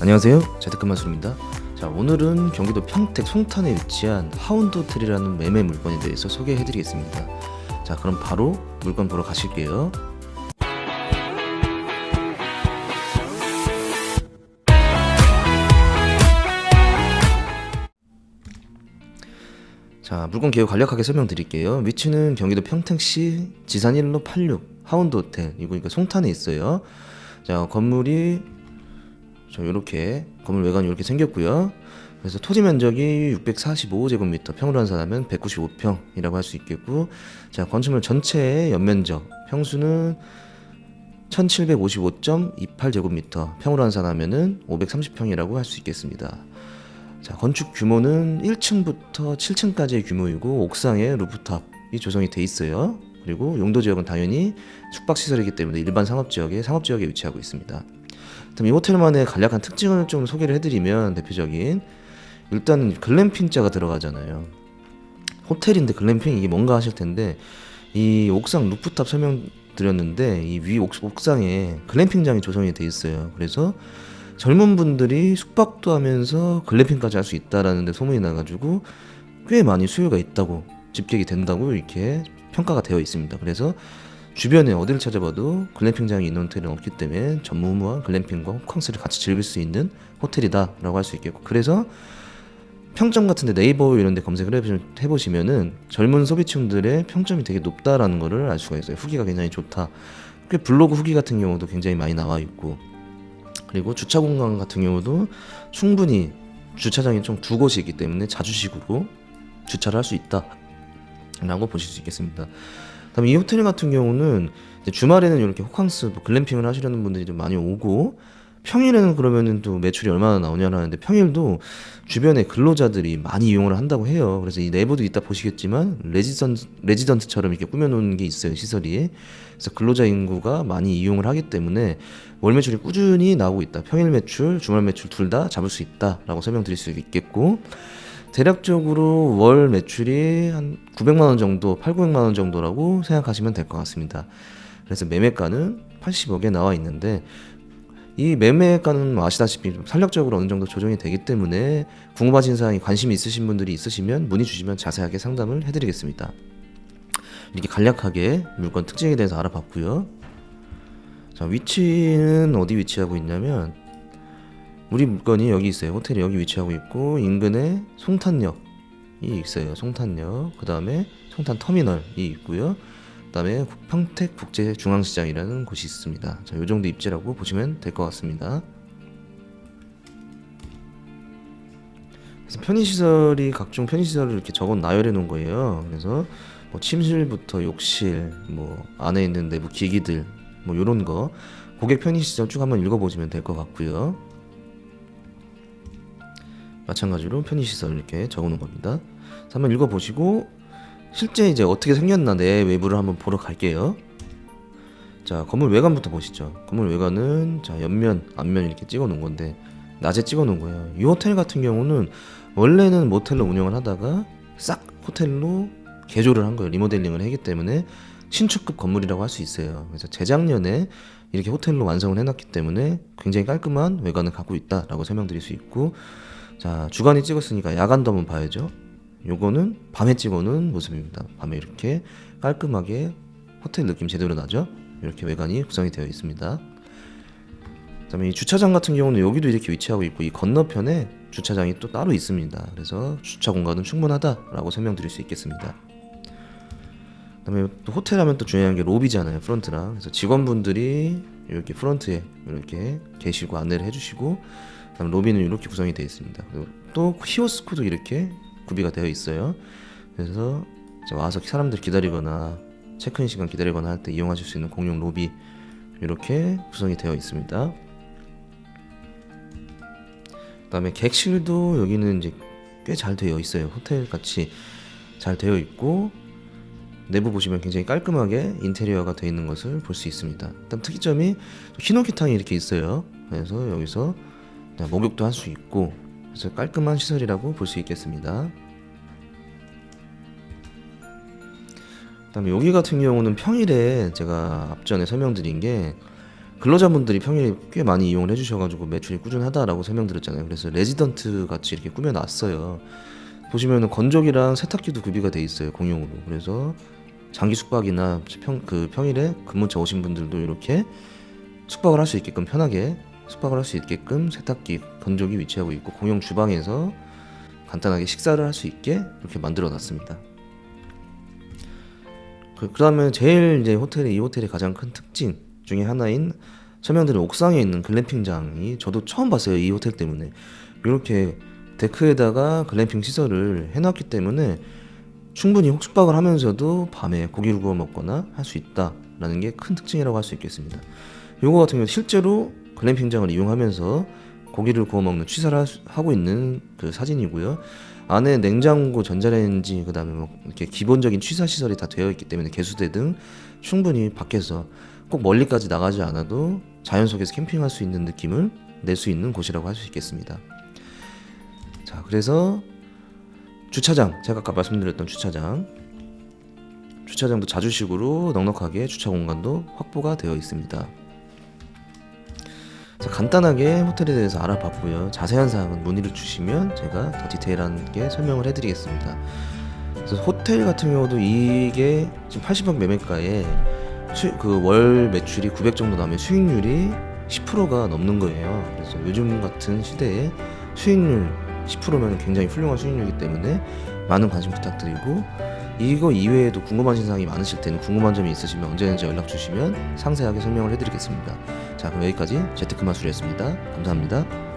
안녕하세요. 재테크 마술입니다. 자, 오늘은 경기도 평택 송탄에 위치한 하운드 호텔이라는 매매 물건에 대해서 소개해 드리겠습니다. 자, 그럼 바로 물건 보러 가실게요. 자, 물건 개요 간략하게 설명드릴게요. 위치는 경기도 평택시 지산 1로 86 하운드 호텔. 이거 그러니까 송탄에 있어요. 자, 건물이 저 이렇게 건물 외관이 이렇게 생겼고요. 그래서 토지 면적이 645제곱미터, 평으로 환산하면 195평이라고 할 수 있겠고, 자 건축물 전체의 연면적 평수는 1755.28제곱미터, 평으로 환산하면은 530평이라고 할 수 있겠습니다. 자 건축 규모는 1층부터 7층까지의 규모이고 옥상에 루프탑이 조성이 돼 있어요. 그리고 용도 지역은 당연히 숙박 시설이기 때문에 일반 상업 지역에 상업 지역에 위치하고 있습니다. 그럼 이 호텔만의 간략한 특징을 좀 소개를 해드리면 대표적인 일단 글램핑자가 들어가잖아요. 호텔인데 글램핑 이게 뭔가 하실 텐데 이 옥상 루프탑 설명 드렸는데 이 위 옥상에 글램핑장이 조성이 돼 있어요. 그래서 젊은 분들이 숙박도 하면서 글램핑까지 할 수 있다라는 데 소문이 나가지고 꽤 많이 수요가 있다고 집객이 된다고 이렇게 평가가 되어 있습니다. 그래서 주변에 어디를 찾아봐도 글램핑장이 있는 호텔은 없기 때문에 전무후무한 글램핑과 호캉스를 같이 즐길 수 있는 호텔이다라고 할 수 있겠고 그래서 평점 같은데 네이버 이런 데 검색을 해보시- 해보시면은 젊은 소비층들의 평점이 되게 높다라는 거를 알 수가 있어요. 후기가 굉장히 좋다. 꽤 블로그 후기 같은 경우도 굉장히 많이 나와 있고 그리고 주차 공간 같은 경우도 충분히 주차장이 좀두 곳이 있기 때문에 자주식으로 주차를 할 수 있다라고 보실 수 있겠습니다 다음에 이 호텔 같은 경우는 주말에는 이렇게 호캉스 뭐 글램핑을 하시려는 분들이 좀 많이 오고 평일에는 그러면은 또 매출이 얼마나 나오냐는 하는데 평일도 주변에 근로자들이 많이 이용을 한다고 해요. 그래서 이 내부도 이따 보시겠지만 레지던트, 레지던트처럼 이렇게 꾸며놓은 게 있어요 시설이. 그래서 근로자 인구가 많이 이용을 하기 때문에 월 매출이 꾸준히 나오고 있다. 평일 매출, 주말 매출 둘 다 잡을 수 있다라고 설명드릴 수 있겠고 대략적으로 월 매출이 한 900만 원 정도, 8, 900만 원 정도라고 생각하시면 될 것 같습니다. 그래서 매매가는 80억에 나와 있는데 이 매매가는 뭐 아시다시피 좀 탄력적으로 어느 정도 조정이 되기 때문에 궁금하신 사항이 관심이 있으신 분들이 있으시면 문의 주시면 자세하게 상담을 해드리겠습니다. 이렇게 간략하게 물건 특징에 대해서 알아봤고요. 자 위치는 어디 위치하고 있냐면 우리 물건이 여기 있어요. 호텔이 여기 위치하고 있고 인근에 송탄역이 있어요. 송탄역. 그 다음에 송탄 터미널이 있고요. 그 다음에 평택 국제 중앙시장이라는 곳이 있습니다. 자, 요 정도 입지라고 보시면 될 것 같습니다. 그래서 편의시설이 각종 편의시설을 이렇게 적어 나열해 놓은 거예요. 그래서 뭐 침실부터 욕실, 뭐 안에 있는 내부 기기들, 뭐 요런 거 고객 편의시설 쭉 한번 읽어보시면 될 것 같고요. 마찬가지로 편의시설 이렇게 적어놓은 겁니다. 한번 읽어보시고 실제 이제 어떻게 생겼나 내 외부를 한번 보러 갈게요. 자 건물 외관부터 보시죠. 건물 외관은 자 옆면, 앞면 이렇게 찍어놓은 건데 낮에 찍어놓은 거예요. 이 호텔 같은 경우는 원래는 모텔로 운영을 하다가 싹 호텔로 개조를 한 거예요. 리모델링을 했기 때문에 신축급 건물이라고 할 수 있어요. 그래서 재작년에 이렇게 호텔로 완성을 해놨기 때문에 굉장히 깔끔한 외관을 갖고 있다라고 설명드릴 수 있고 자 주간에 찍었으니까 야간도 한번 봐야죠. 요거는 밤에 찍어놓은 모습입니다. 밤에 이렇게 깔끔하게 호텔 느낌 제대로 나죠? 이렇게 외관이 구성이 되어 있습니다. 그 다음에 이 주차장 같은 경우는 여기도 이렇게 위치하고 있고 이 건너편에 주차장이 또 따로 있습니다. 그래서 주차 공간은 충분하다 라고 설명드릴 수 있겠습니다. 그 다음에 또 호텔 하면 또 중요한 게 로비잖아요 프런트랑. 그래서 직원분들이 이렇게 프런트에 이렇게 계시고 안내를 해주시고 그 다음 로비는 이렇게 구성이 되어 있습니다. 또 히오스크도 이렇게 구비가 되어 있어요. 그래서 와서 사람들 기다리거나 체크인 시간 기다리거나 할 때 이용하실 수 있는 공용 로비 이렇게 구성이 되어 있습니다. 그다음에 객실도 여기는 이제 꽤 잘 되어 있어요. 호텔 같이 잘 되어 있고 내부 보시면 굉장히 깔끔하게 인테리어가 되어 있는 것을 볼 수 있습니다. 일단 특이점이 히노키탕이 이렇게 있어요. 그래서 여기서 네, 목욕도 할 수 있고 그래서 깔끔한 시설이라고 볼 수 있겠습니다. 그다음에 여기 같은 경우는 평일에 제가 앞전에 설명드린 게 근로자분들이 평일에 꽤 많이 이용을 해주셔가지고 매출이 꾸준하다라고 설명드렸잖아요. 그래서 레지던트 같이 이렇게 꾸며놨어요. 보시면은 건조기랑 세탁기도 구비가 돼 있어요 공용으로. 그래서 장기 숙박이나 평, 그 평일에 근무차 오신 분들도 이렇게 숙박을 할 수 있게끔 편하게 숙박을 할 수 있게끔 세탁기, 건조기 위치하고 있고 공용 주방에서 간단하게 식사를 할 수 있게 이렇게 만들어 놨습니다. 그, 그다음에 제일 이제 호텔의 이 호텔의 가장 큰 특징 중에 하나인 설명드린 옥상에 있는 글램핑장이 저도 처음 봤어요 이 호텔 때문에 이렇게 데크에다가 글램핑 시설을 해놨기 때문에 충분히 숙박을 하면서도 밤에 고기를 구워 먹거나 할 수 있다라는 게 큰 특징이라고 할 수 있겠습니다. 요거 같은 경우 실제로 글램핑장을 이용하면서 고기를 구워 먹는 취사를 하- 하고 있는 그 사진이고요. 안에 냉장고, 전자레인지, 그 다음에 뭐 이렇게 기본적인 취사 시설이 다 되어 있기 때문에 개수대 등 충분히 밖에서 꼭 멀리까지 나가지 않아도 자연 속에서 캠핑할 수 있는 느낌을 낼 수 있는 곳이라고 할 수 있겠습니다. 자, 그래서 주차장, 제가 아까 말씀드렸던 주차장. 주차장도 자주식으로 넉넉하게 주차 공간도 확보가 되어 있습니다. 자, 간단하게 호텔에 대해서 알아봤고요. 자세한 사항은 문의를 주시면 제가 더 디테일하게 설명을 해드리겠습니다. 그래서 호텔 같은 경우도 이게 지금 80억 매매가에 그 월 매출이 900 정도 나면 수익률이 10%가 넘는 거예요. 그래서 요즘 같은 시대에 수익률 10%면 굉장히 훌륭한 수익률이기 때문에 많은 관심 부탁드리고 이거 이외에도 궁금하신 사항이 많으실 때는 궁금한 점이 있으시면 언제든지 연락 주시면 상세하게 설명을 해드리겠습니다. 자 그럼 여기까지 재테크 마술이었습니다. 감사합니다.